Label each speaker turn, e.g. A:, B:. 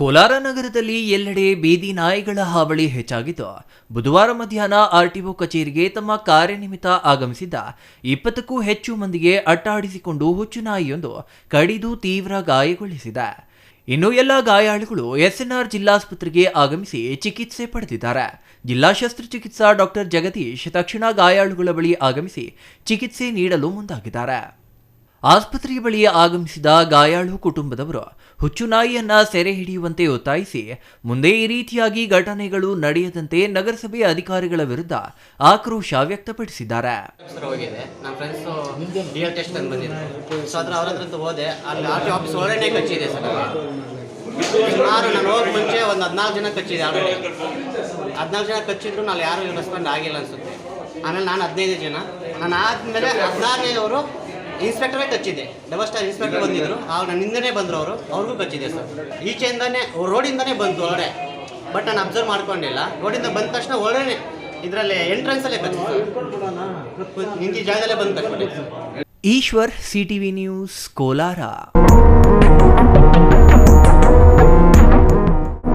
A: ಕೋಲಾರ ನಗರದಲ್ಲಿ ಎಲ್ಲೆಡೆ ಬೀದಿ ನಾಯಿಗಳ ಹಾವಳಿ ಹೆಚ್ಚಾಗಿದ್ದು, ಬುಧವಾರ ಮಧ್ಯಾಹ್ನ ಆರ್ಟಿಒ ಕಚೇರಿಗೆ ತಮ್ಮ ಕಾರ್ಯನಿಮಿತ್ತ ಆಗಮಿಸಿದ್ದ ಇಪ್ಪತ್ತಕ್ಕೂ ಹೆಚ್ಚು ಮಂದಿಗೆ ಅಟ್ಟಾಡಿಸಿಕೊಂಡು ಹುಚ್ಚು ನಾಯಿಯೊಂದು ಕಡಿದು ತೀವ್ರ ಗಾಯಗೊಳಿಸಿದೆ. ಇನ್ನು ಎಲ್ಲ ಗಾಯಾಳುಗಳು ಎಸ್ಎನ್ಆರ್ ಜಿಲ್ಲಾಸ್ಪತ್ರೆಗೆ ಆಗಮಿಸಿ ಚಿಕಿತ್ಸೆ ಪಡೆದಿದ್ದಾರೆ. ಜಿಲ್ಲಾ ಶಸ್ತ್ರಚಿಕಿತ್ಸಾ ಡಾಕ್ಟರ್ ಜಗದೀಶ್ ತಕ್ಷಣ ಗಾಯಾಳುಗಳ ಬಳಿ ಆಗಮಿಸಿ ಚಿಕಿತ್ಸೆ ನೀಡಲು ಮುಂದಾಗಿದ್ದಾರೆ. ಆಸ್ಪತ್ರೆಯ ಬಳಿ ಆಗಮಿಸಿದ ಗಾಯಾಳು ಕುಟುಂಬದವರು ಹುಚ್ಚು ನಾಯಿಯನ್ನ ಸೆರೆ ಹಿಡಿಯುವಂತೆ ಒತ್ತಾಯಿಸಿ ಮುಂದೆ ಈ ರೀತಿಯಾಗಿ ಘಟನೆಗಳು ನಡೆಯದಂತೆ ನಗರಸಭೆ ಅಧಿಕಾರಿಗಳ ವಿರುದ್ಧ ಆಕ್ರೋಶ ವ್ಯಕ್ತಪಡಿಸಿದ್ದಾರೆ.
B: ಸುಮಾರು ನಾನು ಹೋಗಿ ಮುಂಚೆ ಒಂದು ಹದಿನಾಲ್ಕು ಜನ ಕಚ್ಚಿದೆ ಆಲ್ರೆಡಿ ಹದಿನಾಲ್ಕು ಜನ ಕಚ್ಚಿದ್ರು, ನಾನು ಯಾರು ರೆಸ್ಪಾಂಡ್ ಆಗಿಲ್ಲ ಅನ್ಸುತ್ತೆ. ಆಮೇಲೆ ನಾನು ಹದಿನೈದು ಜನ. ನಾನು ಆದಮೇಲೆ ಹದಿನಾರನೇವರು ಇನ್ಸ್ಪೆಕ್ಟರೇ ಕಚ್ಚಿದೆ. ಡಬಲ್ ಸ್ಟಾರ್ ಇನ್ಸ್ಪೆಕ್ಟರ್ ಬಂದಿದ್ರು. ಅವ್ರು ನನ್ನ ಹಿಂದೆನೇ ಬಂದರು ಅವರು. ಅವ್ರಿಗೂ ಕಚ್ಚಿದೆ ಸರ್. ಈಚೆಯಿಂದನೇ ರೋಡಿಂದನೇ ಬಂತು ಅವರೇ. ಬಟ್ ನಾನು ಅಬ್ಸರ್ವ್ ಮಾಡ್ಕೊಂಡಿಲ್ಲ. ರೋಡಿಂದ ಬಂದ ತಕ್ಷಣ ಒಳ್ಳೆ ಇದರಲ್ಲಿ ಎಂಟ್ರೆನ್ಸಲ್ಲೇ ಕಚ್ಚಿದೆ ನಿಂತ ಜಾಗದಲ್ಲೇ ಬಂದ ತಕ್ಷಣ
A: ಈಶ್ವರ್ ಸಿಟಿವಿ ನ್ಯೂಸ್ ಕೋಲಾರ.